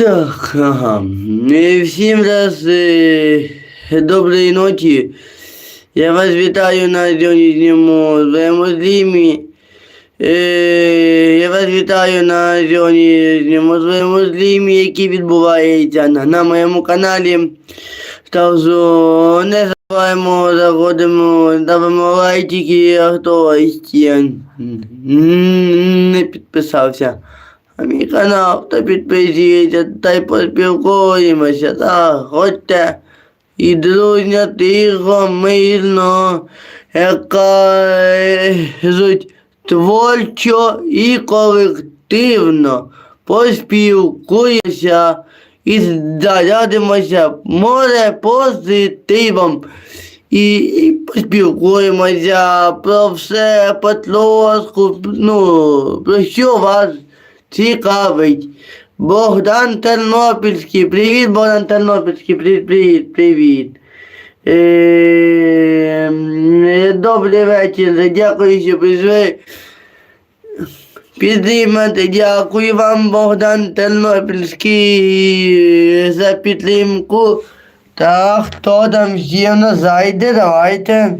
Так, ага. Всім раз е, доброї ночі. Я вас вітаю на сьогоднішньому своєму стрімі. Е, я вас вітаю на сьогоднішньому своєму стрімі, який відбувається на, на моєму каналі. Так що не забуваємо, заходимо, ставимо лайки, а хто ще не підписався. Мій канал, та підпишіться, та й поспілкуємося, та ходьте. І дружня тихо, мирно, кажуть, творчо і колективно поспілкуємося і зарядимося море позитивом. І, і поспілкуємося про все потрошку, ну, про що вас цікавить. Богдан Тернопільський, привіт, Богдан Тернопільський, привіт, привіт, привіт. Е, добрий вечір, дякую, що прийшли. Підтримати, дякую вам, Богдан Тернопільський, за підтримку. Так, хто там ще зайде, давайте.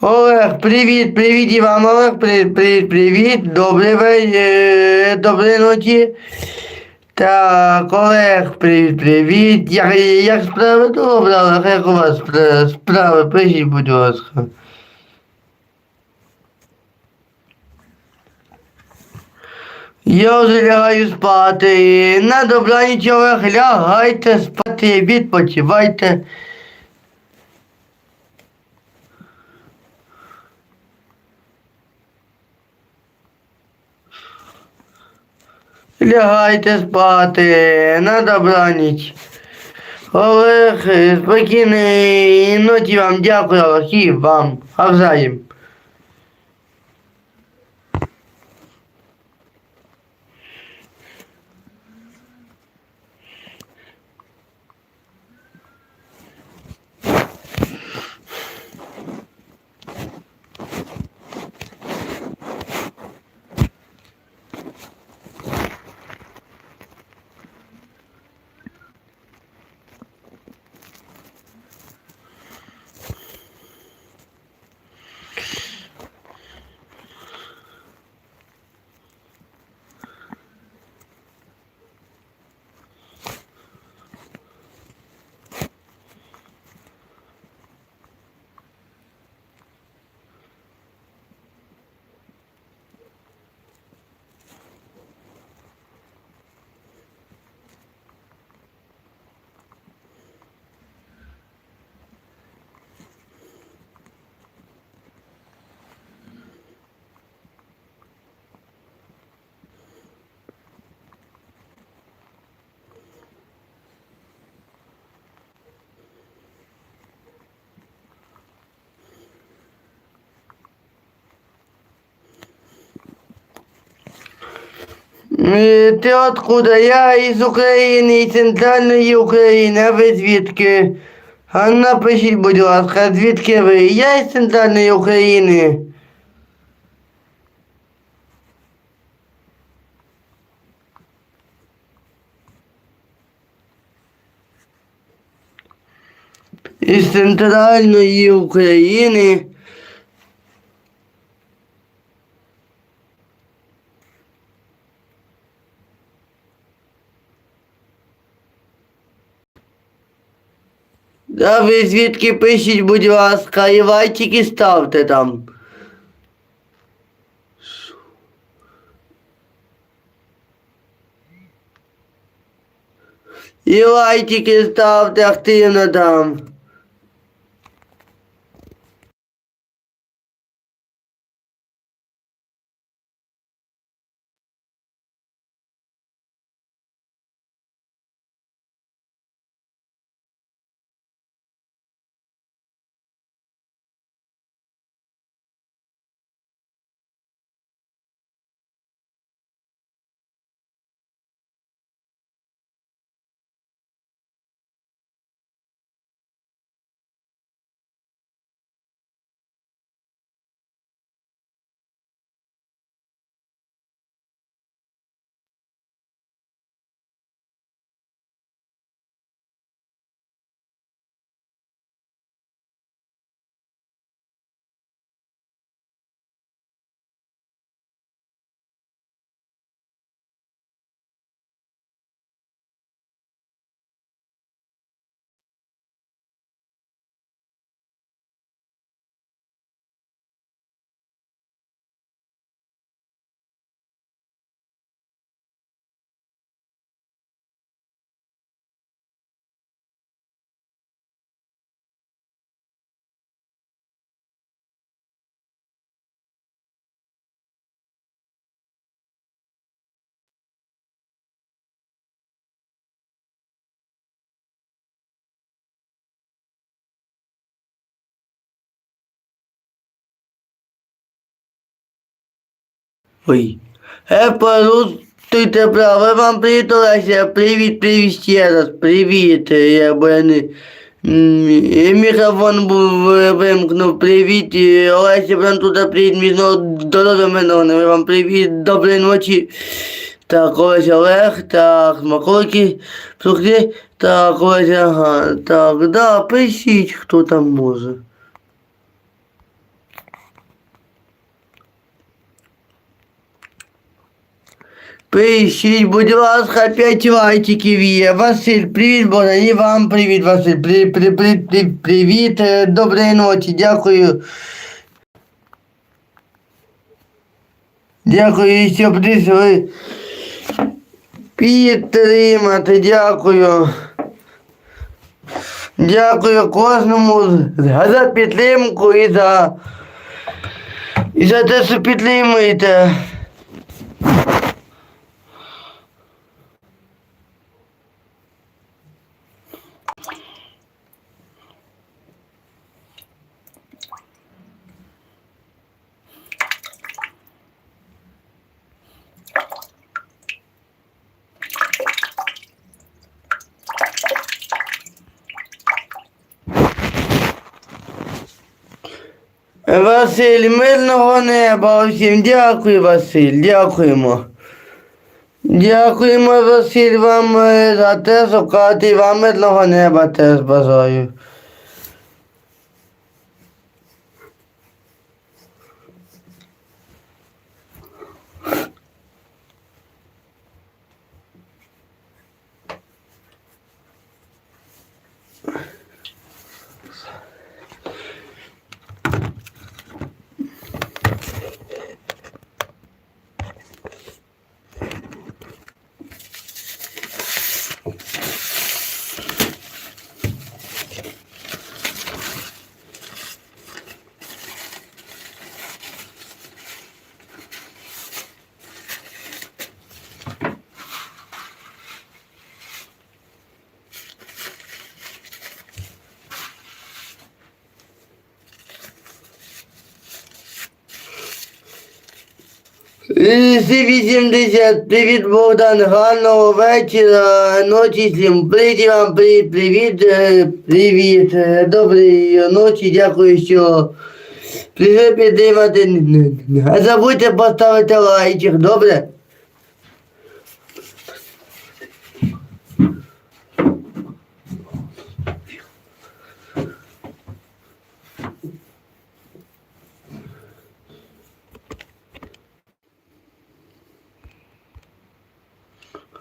Олег, привіт, привіт і вам, Олег, привіт, привіт, добрий вечір, доброї ночі. Так, Олег, привіт, привіт. Як, як справи добре, Олег, як у вас спра- справи, пишіть, будь ласка. Я вже лягаю спати. На добраніч, Олег, лягайте спати, відпочивайте. Лягайте спати, на добраніч. Олег, спокійної ноті вам дякую, Олег, і вам. Авзаєм. Ти откуда? Я із України, із центральної України, а ви звідки? А напишіть, будь ласка, звідки ви? Я із центральної України. Із центральної України. А ви звідки пишіть, будь ласка, і лайчики ставте там. І лайчики ставте активно там. Ой. Е, порустуйте право. Вам привіт, Олеся. Привіт, привіт ще раз. Привіт. Е, Я бо я не... Мікрофон е, вимкнув. Привіт, е, Олеся, прям тут привіт, міцного здоров'я мене. Вам привіт, доброї ночі. Так, Олеся Олег, так, смаколики, фрукти, так, Олеся, ага, так, да, пишіть, хто там може. Пишіть, будь ласка, 5 лайків є. Василь, привіт, Богдан, і вам привіт, Василь. При, при, при, при, привіт, е, доброї ночі, дякую. Дякую, що прийшли. Підтримати, дякую. Дякую кожному за підтримку і за, і за те, що підтримуєте. Василь, мирного неба усім. Дякую, Василь, дякуємо. Дякуємо, Василь, вам е, за те, що кажете, вам мирного неба теж бажаю. Всі 80, привіт, Богдан, гарного вечора, ночі всім. Привіт вам, привіт, привіт, е, привіт, е, доброї ночі, дякую, що прийшли підтримати. Не забудьте поставити лайчик, добре?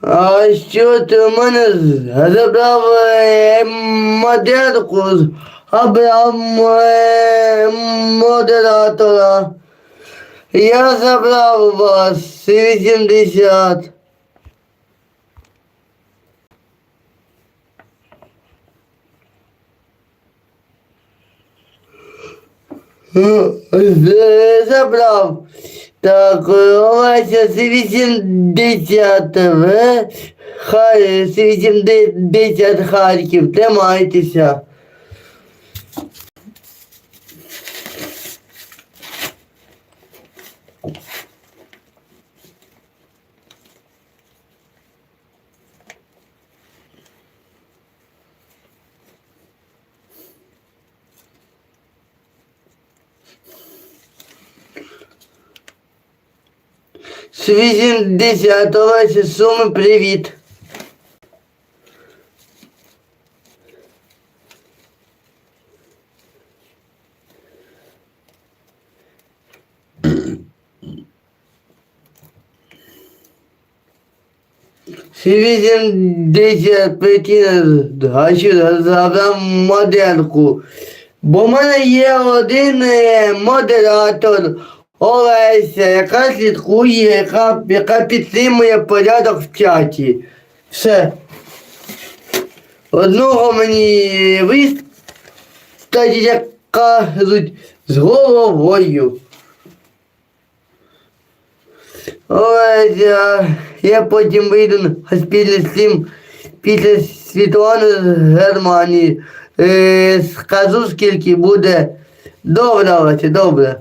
А що ти у мене з- забрав е, модерку, з- забрав е, модератора. Я забрав у вас 80. З- Забрав. Так, Олеся, це 80 Хай, 80 Харків, тримайтеся. З 80 Олеся, Суми, привіт. Вісімдесят гачу забрав модерку. Бо в мене є один е, модератор Олеся, яка слідкує, яка, яка підтримує порядок в чаті. Все. Одного мені вистачить, як кажуть, з головою. Ось я, я потім вийду на спільний стрім після Світлани з Германії. Е, скажу, скільки буде. Добре, Олеся, добре.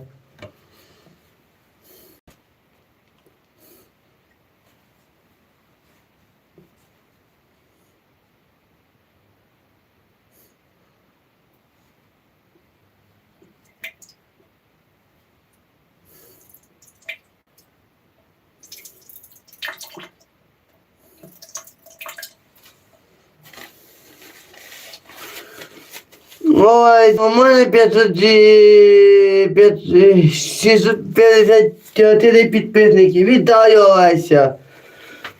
Ой, у мене 500, і- п'ят- і 654 підписники. Вітаю, Олеся.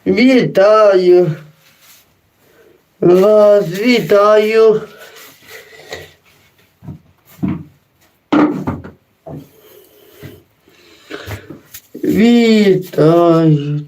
Вітаю. Вас вітаю. Вітаю.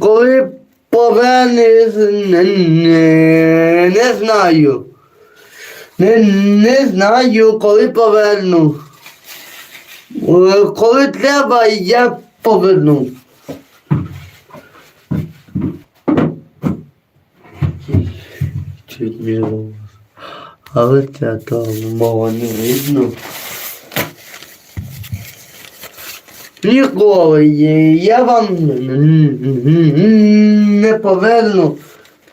Коли повернеш, не, не, знаю. Не, не знаю, коли поверну. Е, Коли треба, я поверну. Чуть мило. Але це то мого не видно. Ніколи я вам не поверну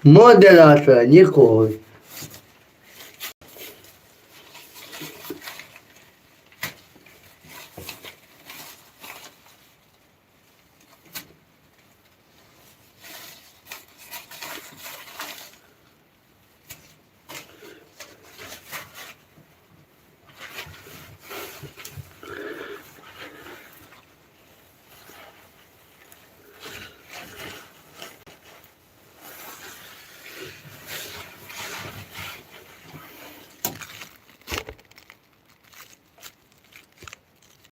модератора ніколи.